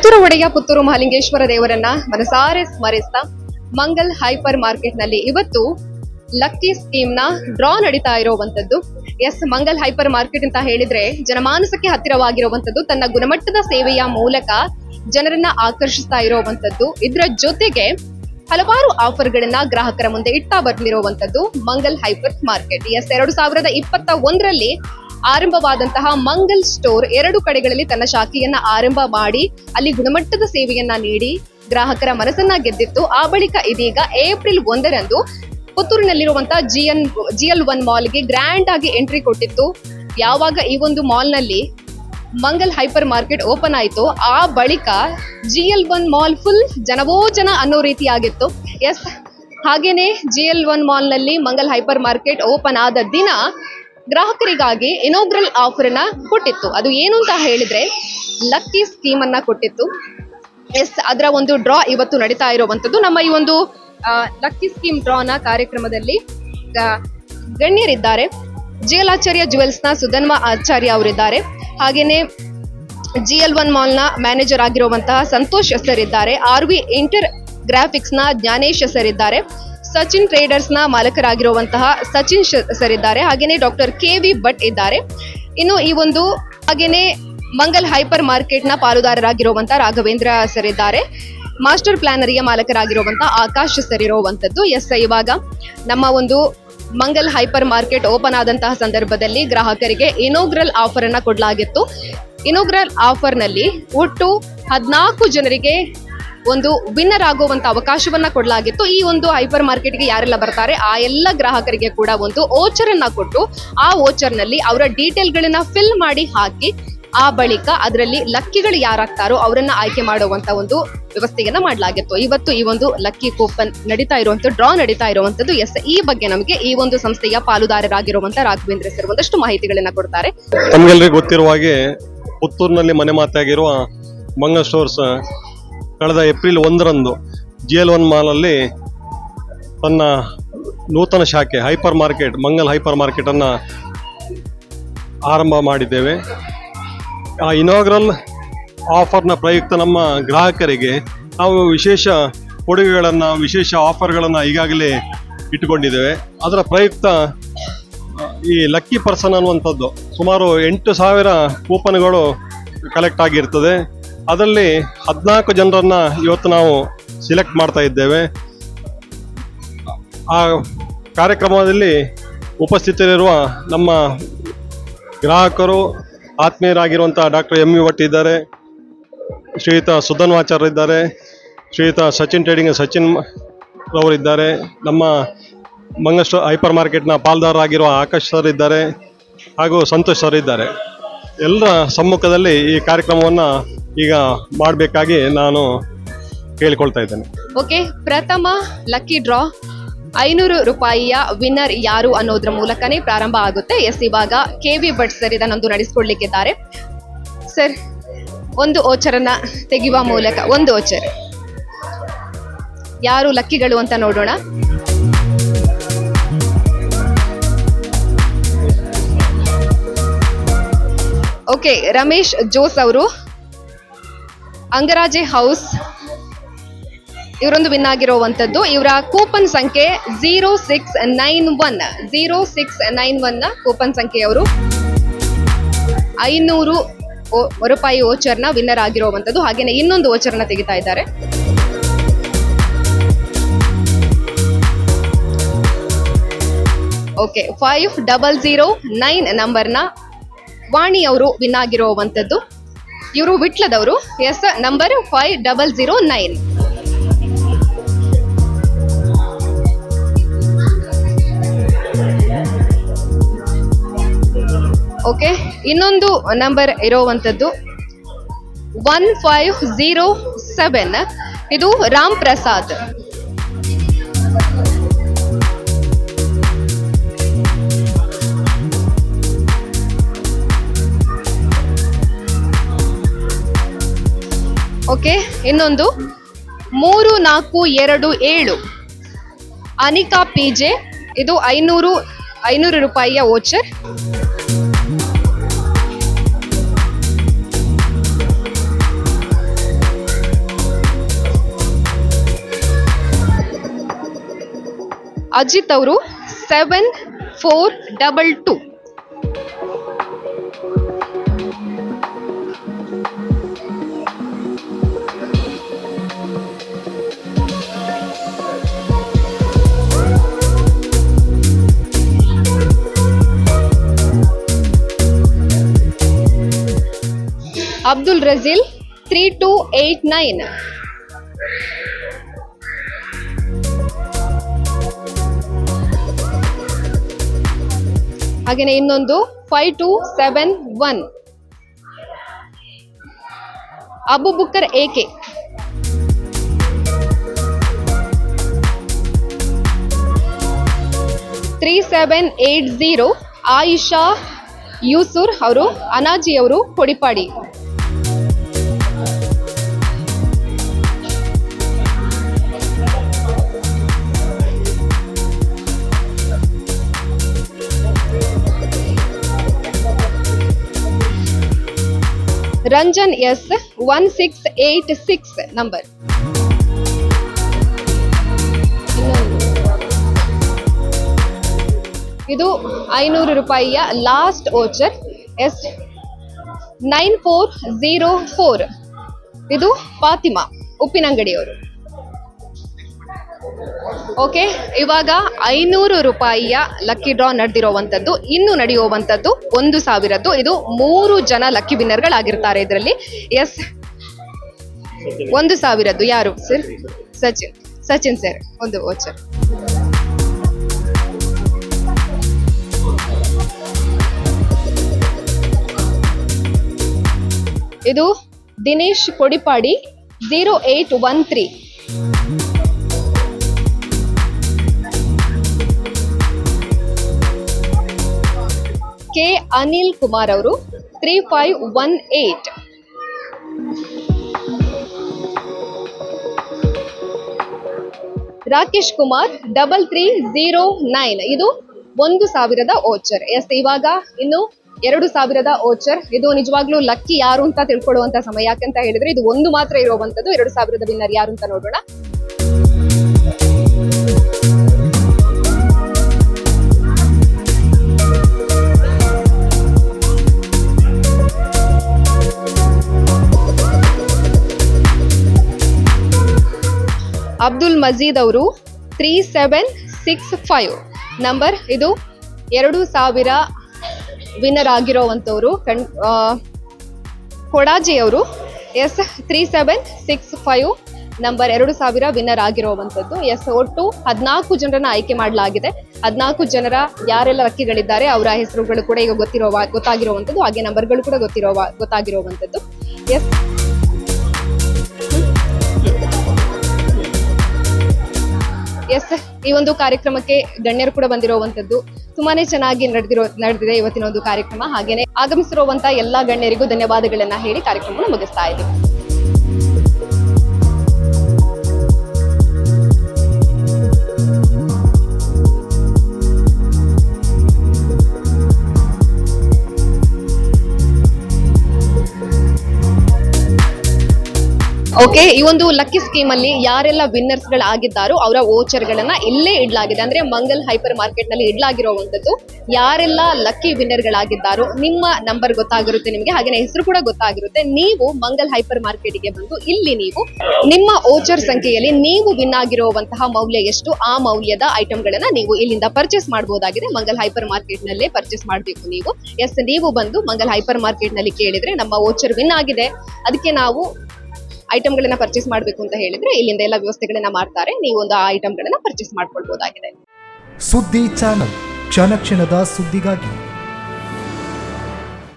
ಹತ್ತೂರು ಒಡೆಯ ಪುತ್ತೂರು ಮಹಾಲಿಂಗೇಶ್ವರ ದೇವರನ್ನ ಮನಸಾರೆ ಸ್ಮರಿಸ್ತಾ ಮಂಗಲ್ ಹೈಪರ್ ಮಾರ್ಕೆಟ್ನಲ್ಲಿ ಇವತ್ತು ಲಕ್ಕಿ ಸ್ಕೀಮ್ನ ಡ್ರಾ ನಡೀತಾ ಇರುವಂತದ್ದು ಎಸ್, ಮಂಗಲ್ ಹೈಪರ್ ಮಾರ್ಕೆಟ್ ಅಂತ ಹೇಳಿದ್ರೆ ಜನಮಾನಸಕ್ಕೆ ಹತ್ತಿರವಾಗಿರುವಂತದ್ದು ತನ್ನ ಗುಣಮಟ್ಟದ ಸೇವೆಯ ಮೂಲಕ ಜನರನ್ನ ಆಕರ್ಷಿಸ್ತಾ ಇರುವಂತದ್ದು ಇದರ ಜೊತೆಗೆ ಹಲವಾರು ಆಫರ್ಗಳನ್ನ ಗ್ರಾಹಕರ ಮುಂದೆ ಇಡ್ತಾ ಬರ್ತಿರುವಂತದ್ದು ಮಂಗಲ್ ಹೈಪರ್ ಮಾರ್ಕೆಟ್. ಎಸ್, ಎರಡು ಸಾವಿರದ ಇಪ್ಪತ್ತ ಒಂದರಲ್ಲಿ ಆರಂಭವಾದಂತಹ ಮಂಗಲ್ ಸ್ಟೋರ್ ಎರಡು ಕಡೆಗಳಲ್ಲಿ ತನ್ನ ಶಾಖೆಯನ್ನ ಆರಂಭ ಮಾಡಿ, ಅಲ್ಲಿ ಗುಣಮಟ್ಟದ ಸೇವೆಯನ್ನ ನೀಡಿ, ಗ್ರಾಹಕರ ಮನಸ್ಸನ್ನ ಗೆದ್ದಿತ್ತು. ಆ ಬಳಿಕ ಇದೀಗ ಏಪ್ರಿಲ್ ಒಂದರಂದು ಪುತ್ತೂರಿನಲ್ಲಿರುವಂತಹ G N G L one ಮಾಲ್ಗೆ grand ಆಗಿ ಎಂಟ್ರಿ ಕೊಟ್ಟಿತ್ತು. ಯಾವಾಗ ಈ ಒಂದು ಮಾಲ್ನಲ್ಲಿ ಮಂಗಲ್ ಹೈಪರ್ ಮಾರ್ಕೆಟ್ ಓಪನ್ ಆಯಿತು, ಆ ಬಳಿಕ G L one mall full ಜನವೋ ಜನ ಅನ್ನೋ ರೀತಿಯಾಗಿತ್ತು. ಎಸ್, ಹಾಗೇನೆ ಜಿ ಎಲ್ ಒನ್ ಮಾಲ್ನಲ್ಲಿ ಮಂಗಲ್ ಹೈಪರ್ ಮಾರ್ಕೆಟ್ ಓಪನ್ ಆದ ದಿನ ಗ್ರಾಹಕರಿಗಾಗಿ ಇನೋಗ್ರಲ್ ಆಫರ್ ಅನ್ನ ಕೊಟ್ಟಿತ್ತು. ಅದು ಏನು ಅಂತ ಹೇಳಿದ್ರೆ ಲಕ್ಕಿ ಸ್ಕೀಮ್ ಅನ್ನ ಕೊಟ್ಟಿತ್ತು. ಎಸ್ ಅದರ ಒಂದು ಡ್ರಾ ಇವತ್ತು ನಡೀತಾ ಇರುವಂತದ್ದು. ನಮ್ಮ ಈ ಒಂದು ಲಕ್ಕಿ ಸ್ಕೀಮ್ ಡ್ರಾನ ಕಾರ್ಯಕ್ರಮದಲ್ಲಿ ಗಣ್ಯರಿದ್ದಾರೆ. ಜೇಲಾಚಾರ್ಯ ಜುವೆಲ್ಸ್ನ ಸುಧನ್ವ ಆಚಾರ್ಯ ಅವರಿದ್ದಾರೆ. ಹಾಗೇನೆ ಜಿ ಎಲ್ ಒನ್ ಮಾಲ್ನ ಮ್ಯಾನೇಜರ್ ಆಗಿರುವಂತಹ ಸಂತೋಷ್ ಸರ್ ಇದ್ದಾರೆ ಆರ್ ವಿ ಇಂಟರ್ ಗ್ರಾಫಿಕ್ಸ್ನ ಜ್ಞಾನೇಶ್ ಸರ್ ಇದ್ದಾರೆ ಸಚಿನ್ ಟ್ರೇಡರ್ಸ್ನ ಮಾಲಕರಾಗಿರುವಂತಹ ಸಚಿನ್ ಸರ್ ಇದ್ದಾರೆ. ಹಾಗೇನೆ ಡಾಕ್ಟರ್ ಕೆ ವಿ ಭಟ್ ಇದ್ದಾರೆ. ಇನ್ನು ಈ ಒಂದು ಹಾಗೇನೆ ಮಂಗಲ್ ಹೈಪರ್ ಮಾರ್ಕೆಟ್ನ ಪಾಲುದಾರರಾಗಿರುವಂತಹ ರಾಘವೇಂದ್ರ ಸರ್ ಇದ್ದಾರೆ. ಮಾಸ್ಟರ್ ಪ್ಲಾನರಿಯ ಮಾಲಕರಾಗಿರುವಂತಹ ಆಕಾಶ್ ಸರ್ ಇರುವಂತದ್ದು ಎಸ್ ಇವಾಗ ನಮ್ಮ ಒಂದು ಮಂಗಲ್ ಹೈಪರ್ ಮಾರ್ಕೆಟ್ ಓಪನ್ ಆದಂತಹ ಸಂದರ್ಭದಲ್ಲಿ ಗ್ರಾಹಕರಿಗೆ ಇನೋಗ್ರಲ್ ಆಫರ್ ಅನ್ನ ಕೊಡಲಾಗಿತ್ತು. ಇನೋಗ್ರಲ್ ಆಫರ್ನಲ್ಲಿ ಒಟ್ಟು ಹದಿನಾಲ್ಕು ಜನರಿಗೆ ಒಂದು ವಿನ್ನರ್ ಆಗುವಂತ ಅವಕಾಶವನ್ನ ಕೊಡಲಾಗಿತ್ತು. ಈ ಒಂದು ಹೈಪರ್ ಮಾರ್ಕೆಟ್ಗೆ ಯಾರೆಲ್ಲ ಬರ್ತಾರೆ, ಆ ಎಲ್ಲ ಗ್ರಾಹಕರಿಗೆ ಕೂಡ ಒಂದು ಓಚರ್ ಅನ್ನ ಕೊಟ್ಟು, ಆ ಓಚರ್ನಲ್ಲಿ ಅವರ ಡೀಟೇಲ್ ಗಳನ್ನ ಫಿಲ್ ಮಾಡಿ ಹಾಕಿ, ಆ ಬಳಿಕ ಅದರಲ್ಲಿ ಲಕ್ಕಿಗಳು ಯಾರಾಗ್ತಾರೋ ಅವರನ್ನ ಆಯ್ಕೆ ಮಾಡುವಂತ ಒಂದು ವ್ಯವಸ್ಥೆಯನ್ನ ಮಾಡಲಾಗಿತ್ತು. ಇವತ್ತು ಈ ಒಂದು ಲಕ್ಕಿ ಕೂಪನ್ ನಡೀತಾ ಇರುವಂತ ಡ್ರಾ ನಡೀತಾ ಇರುವಂತದ್ದು ಎಸ್ ಈ ಬಗ್ಗೆ ನಮಗೆ ಈ ಒಂದು ಸಂಸ್ಥೆಯ ಪಾಲುದಾರರಾಗಿರುವಂತ ರಾಘವೇಂದ್ರ ಸರ್ ಒಂದಷ್ಟು ಮಾಹಿತಿಗಳನ್ನ ಕೊಡ್ತಾರೆ. ತಮಗೆಲ್ಲರಿಗೂ ಗೊತ್ತಿರುವ ಹಾಗೆ ಪುತ್ತೂರಿನಲ್ಲಿ ಮನೆ ಮಾತಾಗಿರುವ ಮಂಗ ಸ್ಟೋರ್ಸ್ ಕಳೆದ ಏಪ್ರಿಲ್ ಒಂದರಂದು ಜಿ ಎಲ್ ಒನ್ ಮಾಲಲ್ಲಿ ತನ್ನ ನೂತನ ಶಾಖೆ ಹೈಪರ್ ಮಾರ್ಕೆಟ್, ಮಂಗಲ್ ಹೈಪರ್ ಮಾರ್ಕೆಟನ್ನು ಆರಂಭ ಮಾಡಿದ್ದೇವೆ. ಆ ಇನಾಗ್ರಲ್ ಆಫರ್ನ ಪ್ರಯುಕ್ತ ನಮ್ಮ ಗ್ರಾಹಕರಿಗೆ ನಾವು ವಿಶೇಷ ಕೊಡುಗೆಗಳನ್ನು, ವಿಶೇಷ ಆಫರ್ಗಳನ್ನು ಈಗಾಗಲೇ ಇಟ್ಟುಕೊಂಡಿದ್ದೇವೆ. ಅದರ ಪ್ರಯುಕ್ತ, ಈ ಲಕ್ಕಿ ಪರ್ಸನ್ ಅನ್ನುವಂಥದ್ದು ಸುಮಾರು ಎಂಟು ಸಾವಿರ ಕೂಪನ್ಗಳು ಕಲೆಕ್ಟ್ ಆಗಿರ್ತದೆ. ಅದರಲ್ಲಿ ಹದಿನಾಲ್ಕು ಜನರನ್ನ ಇವತ್ತು ನಾವು ಸಿಲೆಕ್ಟ್ ಮಾಡ್ತಾ ಇದ್ದೇವೆ. ಆ ಕಾರ್ಯಕ್ರಮದಲ್ಲಿ ಉಪಸ್ಥಿತರಿರುವ ನಮ್ಮ ಗ್ರಾಹಕರು ಆತ್ಮೀಯರಾಗಿರುವಂಥ ಡಾಕ್ಟರ್ ಎಂ ಯು ಭಟ್ ಇದ್ದಾರೆ, ಶ್ರೀಯುತ ಸುಧನ್ವಾಚಾರ್ಯ ಇದ್ದಾರೆ, ಶ್ರೀಯುತ ಸಚಿನ್ ಟ್ರೇಡಿಂಗ್ ಸಚಿನ್ ರವರಿದ್ದಾರೆ ನಮ್ಮ ಮಂಗಷ್ಟು ಹೈಪರ್ ಮಾರ್ಕೆಟ್ನ ಪಾಲ್ದಾರರಾಗಿರುವ ಆಕಾಶ್ ಸರ್ ಇದ್ದಾರೆ ಹಾಗೂ ಸಂತೋಷ್ ಸರ್ ಇದ್ದಾರೆ. ಎಲ್ಲರ ಸಮ್ಮುಖದಲ್ಲಿ ಈ ಕಾರ್ಯಕ್ರಮವನ್ನು ಈಗ ಮಾಡಬೇಕಾಗಿ ನಾನು ಕೇಳಿಕೊಳ್ತಾ ಇದ್ದೇನೆ. ಓಕೆ, ಪ್ರಥಮ ಲಕ್ಕಿ ಡ್ರಾ. ಐನೂರು ರೂಪಾಯಿಯ ವಿನ್ನರ್ ಯಾರು ಅನ್ನೋದ್ರ ಮೂಲಕನೇ ಪ್ರಾರಂಭ ಆಗುತ್ತೆ. ಎಸ್ ಇವಾಗ ಕೆ ವಿ ಭಟ್ ಸರ್ ಇದನ್ನೊಂದು ನಡೆಸ್ಕೊಡ್ಲಿಕ್ಕಿದ್ದಾರೆ ಸರ್, ಒಂದು ಓಚರನ್ನ ತೆಗೆಯುವ ಮೂಲಕ, ಒಂದು ಓಚರ್. ಯಾರು ಲಕ್ಕಿಗಳು ಅಂತ ನೋಡೋಣ. ಓಕೆ ರಮೇಶ್ ಜೋಸ್ ಅವರು ಅಂಗರಾಜೆ ಹೌಸ್ ಇವರೊಂದು ವಿನ್ ಆಗಿರುವಂತದ್ದು ಇವರ ಕೂಪನ್ ಸಂಖ್ಯೆ zero six nine one zero six nine one coupon ಸಂಖ್ಯೆಯವರು ಐನೂರು ರೂಪಾಯಿ ಓಚರ್ನ ವಿನ್ನರ್ ಆಗಿರುವಂಥದ್ದು. ಹಾಗೆಯೇ ಇನ್ನೊಂದು ಓಚರ್ನ ತೆಗಿತಾ ಇದ್ದಾರೆ. Okay five double zero nine ನಂಬರ್ನ ವಾಣಿ ಅವರು ವಿನ್ ಆಗಿರುವಂತದ್ದು ಇವರು ವಿಟ್ಲದವರು. Yes number five double zero nine okay ಇನ್ನೊಂದು ನಂಬರ್ ಇರುವಂತದ್ದು ಒನ್ ಫೈವ್ ಝೀರೋ ಸೆವೆನ್ ಇದು ರಾಮ್ ಪ್ರಸಾದ್. ಇನ್ನೊಂದು ಮೂರು ನಾಲ್ಕು ಎರಡು ಏಳು ಅನಿಕಾ ಪಿ ಜೆ ಇದು ಐನೂರು ಐನೂರು ರೂಪಾಯಿಯ ಓಚರ್ ಅಜಿತ್ ಅವರು seven four double two Abdul Rajeel three two eight nine. ಹಾಗೆಯೇ ಇನ್ನೊಂದು five two seven one. Abu Bukkar ಏಕೆ? Three seven eight zero Ayisha Yusur ಅವರು ಅನಾಜಿ ಅವರು Kodipadi. Ranjan yes one six eight six number. ಇದು ಐನೂರು ರೂಪಾಯಿಯ last voucher yes nine four zero four. ಇದು ಫಾತಿಮಾ ಉಪ್ಪಿನಂಗಡಿಯವರು. ಓಕೆ ಇವಾಗ ಐನೂರು ರೂಪಾಯಿಯ ಲಕ್ಕಿ ಡ್ರಾ ನಡೆದಿರುವಂಥದ್ದು ಇನ್ನು ನಡೆಯುವಂಥದ್ದು ಒಂದು ಸಾವಿರದ್ದು. ಇದು ಮೂರು ಜನ ಲಕ್ಕಿ ವಿನ್ನರ್ಗಳಾಗಿರ್ತಾರೆ ಇದರಲ್ಲಿ. ಎಸ್ ಒಂದು ಸಾವಿರದ್ದು. ಯಾರು? ಸರ್? ಸಚಿನ್ ಸಚಿನ್. ಸರ್ ಒಂದು ವೋಚರ್ ಇದು Dinesh Kodipadi zero eight one three K Anil Kumar ಅವರು three five one eight. Rakesh Kumar double three zero nine. ಇದು ಒಂದು ಸಾವಿರದ ಓಚರ್. ಎಸ್, ಇವಾಗ ಇನ್ನು ಎರಡು ಸಾವಿರದ ಓಚರ್. ಇದು ನಿಜವಾಗ್ಲೂ ಲಕ್ಕಿ ಯಾರು ಅಂತ ತಿಳ್ಕೊಳ್ಳುವಂತ ಸಮಯ. ಯಾಕಂತ ಹೇಳಿದ್ರೆ ಇದು ಒಂದು ಮಾತ್ರ ಇರುವಂತದ್ದು. ಎರಡು ಸಾವಿರದ ವಿನ್ನರ್ ಯಾರು ಅಂತ ನೋಡೋಣ. ಅಬ್ದುಲ್ ಮಜೀದ್ ಅವರು three seven six five. Number ಇದು ಎರಡು ಸಾವಿರ ವಿನ್ನರ್ ಆಗಿರೋವಂಥವರು. ಕಣ್ ಕೊಡಾಜಿ ಅವರು yes three seven six five number ಎರಡು ಸಾವಿರ ವಿನ್ನರ್ ಆಗಿರುವಂಥದ್ದು. ಎಸ್, ಒಟ್ಟು ಹದಿನಾಲ್ಕು ಜನರನ್ನ ಆಯ್ಕೆ ಮಾಡಲಾಗಿದೆ. ಹದಿನಾಲ್ಕು ಜನರ ಯಾರೆಲ್ಲ ವ್ಯಕ್ತಿಗಳಿದ್ದಾರೆ ಅವರ ಹೆಸರುಗಳು ಕೂಡ ಈಗ ಗೊತ್ತಿರೋ ಗೊತ್ತಾಗಿರುವಂಥದ್ದು. ಹಾಗೆ ನಂಬರ್ಗಳು ಕೂಡ ಗೊತ್ತಿರೋ ಗೊತ್ತಾಗಿರುವಂಥದ್ದು. ಎಸ್ ಎಸ್ ಈ ಒಂದು ಕಾರ್ಯಕ್ರಮಕ್ಕೆ ಗಣ್ಯರು ಕೂಡ ಬಂದಿರುವಂತದ್ದು ತುಂಬಾನೇ ಚೆನ್ನಾಗಿ ನಡೆದಿರೋ, ನಡೆದಿದೆ ಇವತ್ತಿನ ಒಂದು ಕಾರ್ಯಕ್ರಮ. ಹಾಗೇನೆ ಆಗಮಿಸಿರುವಂತಹ ಎಲ್ಲಾ ಗಣ್ಯರಿಗೂ ಧನ್ಯವಾದಗಳನ್ನ ಹೇಳಿ ಕಾರ್ಯಕ್ರಮವನ್ನು ಮುಗಿಸ್ತಾ ಇದ್ದೀವಿ. ಓಕೆ ಈ ಒಂದು ಲಕ್ಕಿ ಸ್ಕೀಮ್ ಅಲ್ಲಿ ಯಾರೆಲ್ಲ ವಿನ್ನರ್ಸ್ ಗಳಾಗಿದ್ದಾರೋ ಅವರ ವೋಚರ್ ಗಳನ್ನ ಇಲ್ಲೇ ಇಡ್ಲಾಗಿದೆ. ಅಂದ್ರೆ ಮಂಗಲ್ ಹೈಪರ್ ಮಾರ್ಕೆಟ್ನಲ್ಲಿ ಇಡ್ಲಾಗಿರುವಂತದ್ದು ಯಾರೆಲ್ಲ ಲಕ್ಕಿ ವಿನ್ನರ್ ಗಳಾಗಿದ್ದಾರೋ ನಿಮ್ಮ ನಂಬರ್ ಗೊತ್ತಾಗಿರುತ್ತೆ ನಿಮಗೆ. ಹಾಗೆ ಹೆಸರು ಕೂಡ ಗೊತ್ತಾಗಿರುತ್ತೆ. ನೀವು ಮಂಗಲ್ ಹೈಪರ್ ಮಾರ್ಕೆಟ್ಗೆ ಬಂದು ಇಲ್ಲಿ ನೀವು ನಿಮ್ಮ ಓಚರ್ ಸಂಖ್ಯೆಯಲ್ಲಿ ನೀವು ವಿನ್ ಆಗಿರುವಂತಹ ಮೌಲ್ಯ ಎಷ್ಟು? ಆ ಮೌಲ್ಯದ ಐಟಮ್ ಗಳನ್ನ ನೀವು ಇಲ್ಲಿಂದ ಪರ್ಚೇಸ್ ಮಾಡಬಹುದಾಗಿದೆ ಮಂಗಲ್ ಹೈಪರ್ ಮಾರ್ಕೆಟ್ ನಲ್ಲೇ ಪರ್ಚೇಸ್ ಮಾಡಬೇಕು ನೀವು. ಎಸ್ ನೀವು ಬಂದು ಮಂಗಲ್ ಹೈಪರ್ ಮಾರ್ಕೆಟ್ನಲ್ಲಿ ಕೇಳಿದ್ರೆ ನಮ್ಮ ಓಚರ್ ವಿನ್ ಆಗಿದೆ. ಅದಕ್ಕೆ ನಾವು ಐಟಮ್ಗಳನ್ನ ಪರ್ಚೇಸ್ ಮಾಡಬೇಕು ಅಂತ ಹೇಳಿದ್ರೆ ಇಲ್ಲಿಂದ ಎಲ್ಲ ವ್ಯವಸ್ಥೆಗಳನ್ನ ಮಾಡ್ತಾರೆ. ನೀವು ಒಂದು ಆ ಐಟಮ್ಗಳನ್ನ ಪರ್ಚೇಸ್ ಮಾಡ್ಕೊಳ್ಬಹುದಾಗಿದೆ ಸುದ್ದಿ ಚಾನಲ್. ಕ್ಷಣ ಕ್ಷಣದ ಸುದ್ದಿಗಾಗಿ